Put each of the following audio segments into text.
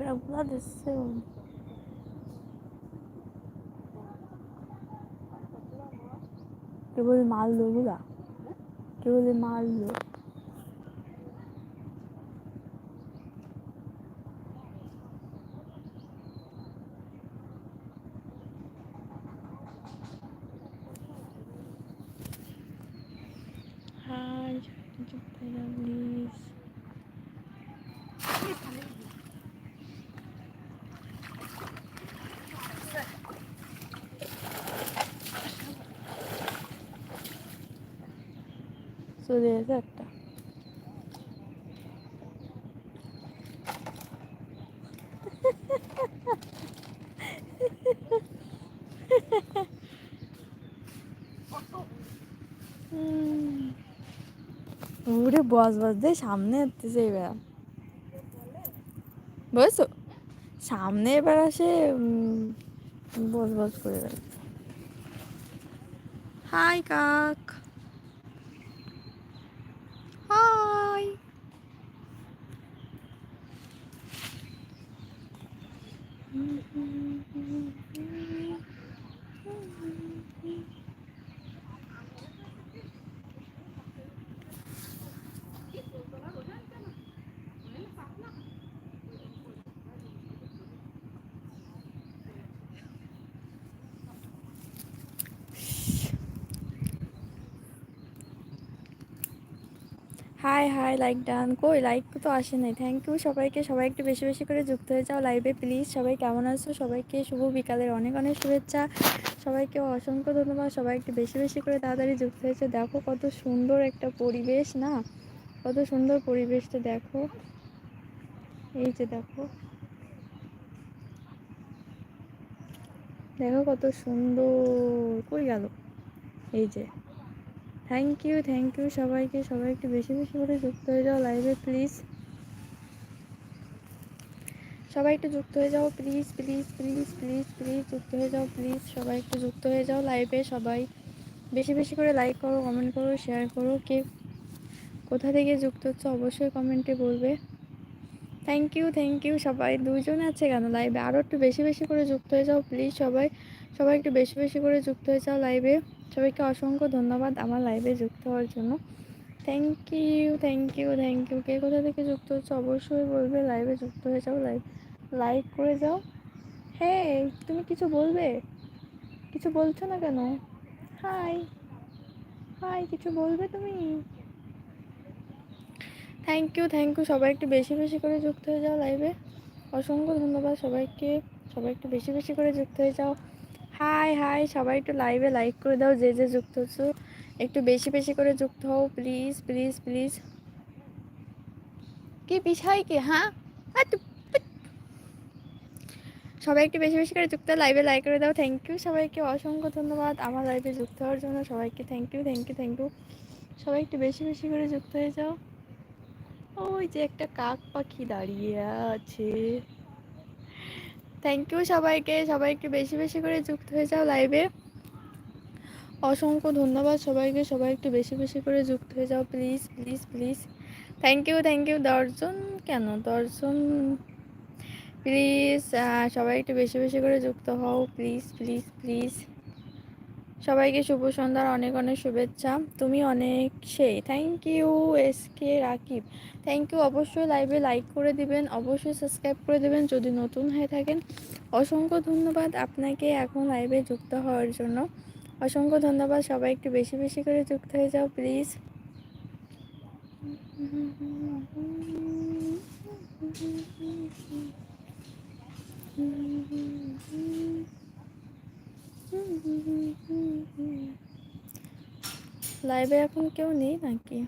প্যারাগুলা দিচ্ছে কেবল মারলো গুলা কেবল মারলো হাই প্লিজ চলে গেছে একটা। উড়ে বস বস দিয়ে সামনে হতেছে এবার। বুঝছ? সামনে এবার আসে বস বস করে বেড়াচ্ছে। হাই, কাক hi hi hi like done, কই? লাইক তো আসে নাই। থ্যাংক ইউ সবাইকে। সবাই একটু বেশি বেশি করে যুক্ত হয়ে যাও লাইভে প্লিজ সবাই কেমন আছো? সবাইকে শুভ বিকালের অনেক অনেক শুভেচ্ছা। সবাইকে অসংখ্য ধন্যবাদ। সবাই একটু বেশি বেশি করে তাড়াতাড়ি যুক্ত হয়েছে দেখো কত সুন্দর একটা পরিবেশ, না? কত সুন্দর পরিবেশটা, দেখো। এই যে দেখো। দেখো কত সুন্দর। কই গেল? এই যে। থ্যাংক ইউ থ্যাংক ইউ সবাইকে, সবাই একটু বেশি বেশি করে যুক্ত হয়ে যাও লাইভে প্লিজ সবাই একটু যুক্ত হয়ে যাও please please please please please যুক্ত হয়ে যাও প্লিজ সবাই একটু যুক্ত হয়ে যাও লাইভে সবাই। বেশি বেশি করে লাইক করো কমেন্ট করো শেয়ার করো। কে কোথা থেকে যুক্ত হচ্ছে অবশ্যই কমেন্টে বলবে। থ্যাংক ইউ থ্যাংক ইউ সবাই দুইজন আছে কেন লাইভে আরও একটু বেশি বেশি করে যুক্ত হয়ে যাও প্লিজ সবাই। সবাই একটু বেশি বেশি করে যুক্ত হয়ে যাও লাইভে সবাইকে অসংখ্য ধন্যবাদ আমার লাইভে যুক্ত হওয়ার জন্য। Thank you thank you thank you কে কোথা থেকে যুক্ত হচ্ছে অবশ্যই বলবে লাইভে যুক্ত হয়ে যাও লাইভ লাইক করে যাও। হ্যাঁ তুমি কিছু বলবে? কিছু বলছো না কেন? হাই হাই কিছু বলবে তুমি? থ্যাংক ইউ থ্যাংক ইউ সবাই একটু বেশি বেশি করে যুক্ত হয়ে যাও লাইভে অসংখ্য ধন্যবাদ সবাইকে। সবাই একটু বেশি বেশি করে যুক্ত হয়ে যাও। হাই হাই সবাই একটু লাইভে লাইক করে দাও যে যে যুক্ত হচ্ছো। একটু বেশি বেশি করে যুক্ত হও প্লিজ প্লিজ প্লিজ কি বিষয় কি হ্যাঁ? সবাই একটু বেশি বেশি করে যুক্ত লাইভে লাইক করে দাও থ্যাংক ইউ সবাইকে অসংখ্য ধন্যবাদ আমার লাইভে যুক্ত হওয়ার জন্য সবাইকে thank you thank you thank you সবাই একটু বেশি বেশি করে যুক্ত হয়ে যাও। ওই যে একটা কাক পাখি দাঁড়িয়ে আছে। থ্যাংক ইউ সবাইকে। সবাইকে বেশি বেশি করে যুক্ত হয়ে যাও লাইভে অসংখ্য ধন্যবাদ সবাইকে। সবাই একটু বেশি বেশি করে যুক্ত হয়ে যাও। Please please please thank you thank you দশজন কেন? দশজন প্লিজ সবাই একটু বেশি বেশি করে যুক্ত হও। প্লিজ প্লিজ প্লিজ সবাইকে শুভ সন্ধ্যার অনেক অনেক শুভেচ্ছা। তুমি অনেক সেই। Thank you S K Rakib. Thank you অবশ্যই লাইভে লাইক করে দিবেন, অবশ্যই সাবস্ক্রাইব করে দেবেন যদি নতুন হয়ে থাকেন। অসংখ্য ধন্যবাদ আপনাকে এখন লাইভে যুক্ত হওয়ার জন্য। অসংখ্য ধন্যবাদ সবাই একটু বেশি বেশি করে যুক্ত হয়ে যাও প্লিজ লাইভে এখন কেউ নেই নাকি?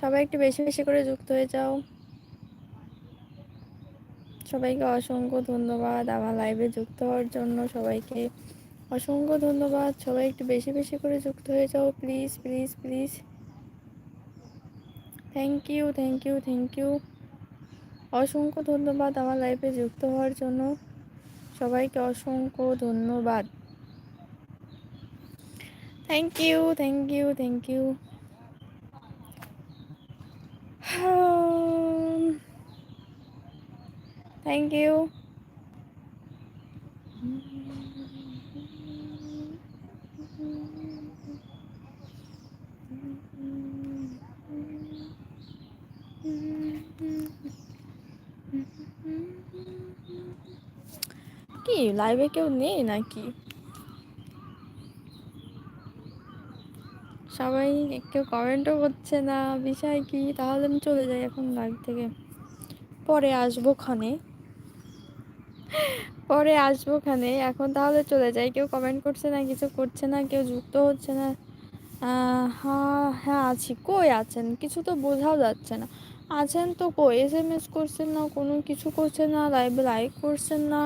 সবাই একটু বেশি বেশি করে যুক্ত হয়ে যাও। সবাইকে অসংখ্য ধন্যবাদ আমার লাইভে যুক্ত হওয়ার জন্য সবাইকে। অসংখ্য ধন্যবাদ, সবাই একটু বেশি বেশি করে যুক্ত হয়ে যাও please please please thank you thank you thank you অসংখ্য ধন্যবাদ আমার লাইফে যুক্ত হওয়ার জন্য। সবাইকে অসংখ্য ধন্যবাদ। Thank you thank you thank you thank you কি লাইভে কেউ নেই নাকি? সবাই কেউ কমেন্টও করছে না, বিষয় কি? তাহলে আমি চলে যাই এখন লাইভ থেকে। পরে আসব খানে পরে আসব খানে এখন তাহলে চলে যাই। কেউ কমেন্ট করছে না, কিছু করছে না, কেউ যুক্ত হচ্ছে না। হ্যাঁ হ্যাঁ আছি। কই আছেন? কিছু তো বোঝাও যাচ্ছে না। আছেন তো কই? এস এম এস করছেন না, কোনো কিছু করছেন না লাইভে লাইক করছেন না,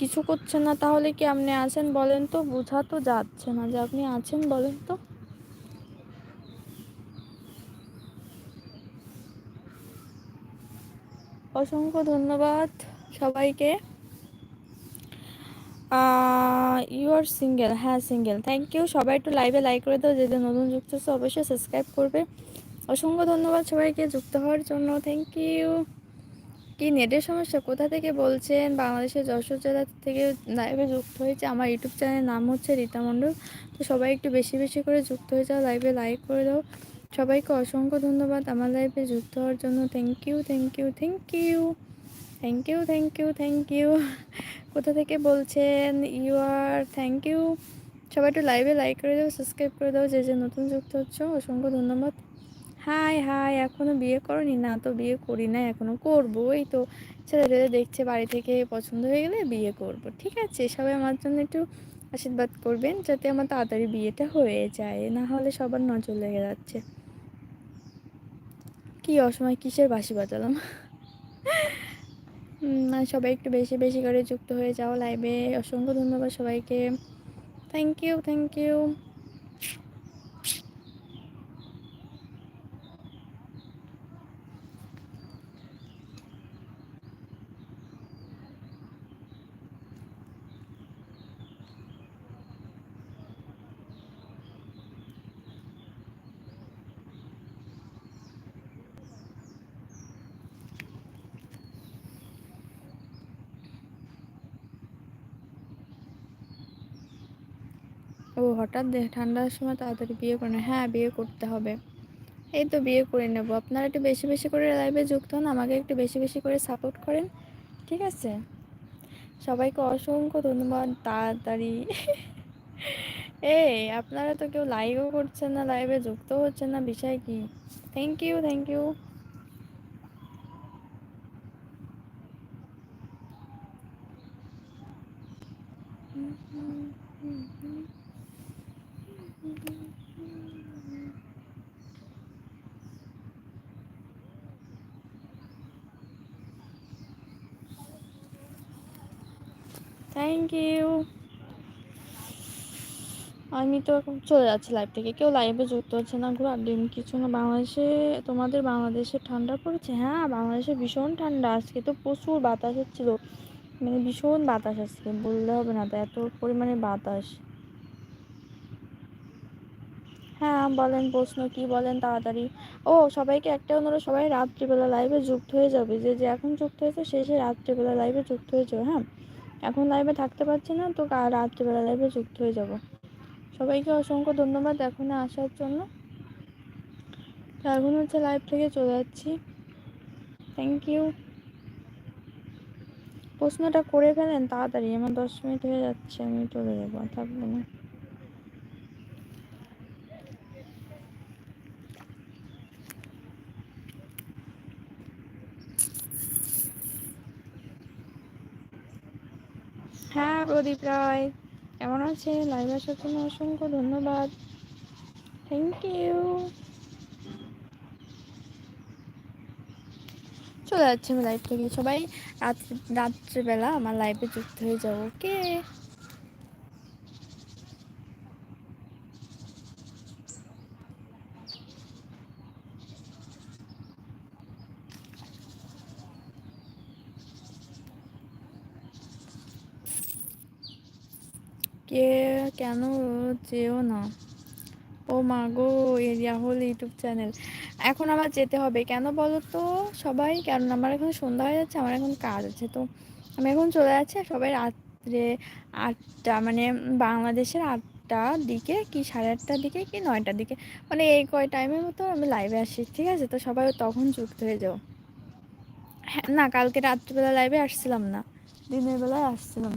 কিছু করছেন না, তাহলে কি আপনি আছেন বলেন তো? বোঝা তো যাচ্ছে না যে আপনি আছেন বলেন তো। অসংখ্য ধন্যবাদ সবাইকে। ইউ আর সিঙ্গেল হ্যাঁ সিঙ্গেল থ্যাংক ইউ সবাই একটু লাইভে লাইক করে দাও যেটা নতুন যুক্ত হচ্ছে অবশ্যই সাবস্ক্রাইব করবে। অসংখ্য ধন্যবাদ সবাইকে যুক্ত হওয়ার জন্য। থ্যাংক ইউ কি নেটের সমস্যা? কোথা থেকে বলছেন? বাংলাদেশের যশোর জেলা থেকে লাইভে যুক্ত হয়েছে। আমার ইউটিউব চ্যানেলের নাম হচ্ছে রীতা মণ্ডল। তো সবাই একটু বেশি বেশি করে যুক্ত হয়ে যাও লাইভে লাইক করে দাও। সবাইকে অসংখ্য ধন্যবাদ আমার লাইভে যুক্ত হওয়ার জন্য। Thank you thank you thank you thank you thank you thank you কোথা থেকে বলছেন? ইউ আর থ্যাংক ইউ সবাই একটু লাইভে লাইক করে দাও সাবস্ক্রাইব করে দাও, যে যে নতুন যুক্ত হচ্ছে, অসংখ্য ধন্যবাদ। হাই হাই এখনও বিয়ে করনি? না তো বিয়ে করি না এখনও করব। এই তো ছেলে দেখছে বাড়ি থেকে পছন্দ হয়ে গেলে বিয়ে করব। ঠিক আছে, সবাই আমার জন্য একটু আশীর্বাদ করবেন, যাতে আমার তাড়াতাড়ি বিয়েটা হয়ে যায়, না হলে সবার নজর লেগে যাচ্ছে। কি অসময় কিসের বাসি বাজালাম? সবাই একটু বেশি বেশি করে যুক্ত হয়ে যাও লাইভে অসংখ্য ধন্যবাদ সবাইকে। থ্যাংক ইউ থ্যাংক ইউ হঠাৎ ঠান্ডার সময় তাড়াতাড়ি বিয়ে করে হ্যাঁ বিয়ে করতে হবে। এই তো বিয়ে করে নেব। আপনারা একটু বেশি বেশি করে লাইভে যুক্ত হন, আমাকে একটু বেশি বেশি করে সাপোর্ট করেন, ঠিক আছে? সবাইকে অসংখ্য ধন্যবাদ, তাড়াতাড়ি। এই, আপনারা তো কেউ লাইভও করছেন না লাইভে যুক্ত হচ্ছেন না, বিষয় কি? Thank you thank you thank you আমি তো এখন চলে যাচ্ছি লাইভ থেকে। কেউ লাইভে যুক্ত হচ্ছে না ঘুরে ডিম কিছু না। বাংলাদেশে, তোমাদের বাংলাদেশে ঠান্ডা পড়েছে? হ্যাঁ বাংলাদেশে ভীষণ ঠান্ডা। আজকে তো প্রচুর বাতাস হচ্ছিল। মানে ভীষণ বাতাস আজকে, বললে হবে না। তো এত পরিমাণে বাতাস। হ্যাঁ বলেন প্রশ্ন, কি বলেন তাড়াতাড়ি? ও, সবাইকে একটা অনুরোধ, সবাই রাত্রিবেলা লাইভে যুক্ত হয়ে যাবে। যে যে এখন যুক্ত হয়েছে, সে সে রাত্রিবেলা লাইভে যুক্ত হয়ে যাবে হ্যাঁ? এখন লাইভে থাকতে পারছি না, তো রাত্রিবেলা লাইভে যুক্ত হয়ে যাব। সবাইকে অসংখ্য ধন্যবাদ এখনে আসার জন্য। এখন হচ্ছে লাইভ থেকে চলে যাচ্ছি। থ্যাংক ইউ প্রশ্নটা করে ফেলেন, তাড়াতাড়ি, আমার দশ মিনিট হয়ে যাচ্ছে, আমি চলে যাব থাকব না। হ্যাঁ প্রদীপ রায়। কেমন আছে লাইভ আসার জন্য অসংখ্য ধন্যবাদ। থ্যাংক ইউ চলে যাচ্ছে আমি লাইভ থেকে। সবাই রাত্রিবেলা আমার লাইভে যুক্ত হয়ে যাব। ওকে কে কেন যেও না। ও মা গো রাহুল ইউটিউব চ্যানেল। এখন আমার যেতে হবে। কেন বলো তো সবাই, কারণ আমার এখন সন্ধ্যা হয়ে যাচ্ছে, আমার এখন কাজ আছে। তো আমি এখন চলে যাচ্ছি সবাই রাত্রে আটটা মানে বাংলাদেশের আটটার দিকে কি সাড়ে আটটার দিকে কি নয়টার দিকে মানে এই কয় টাইমের মতো আমি লাইভে আসি ঠিক আছে? তো সবাই তখন যুক্ত হয়ে যাও। হ্যাঁ না, কালকে রাত্রিবেলা লাইভে আসছিলাম না। দিনের বেলায় আসছিলাম।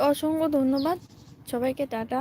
অসংখ্য ধন্যবাদ। সবাইকে টাটা।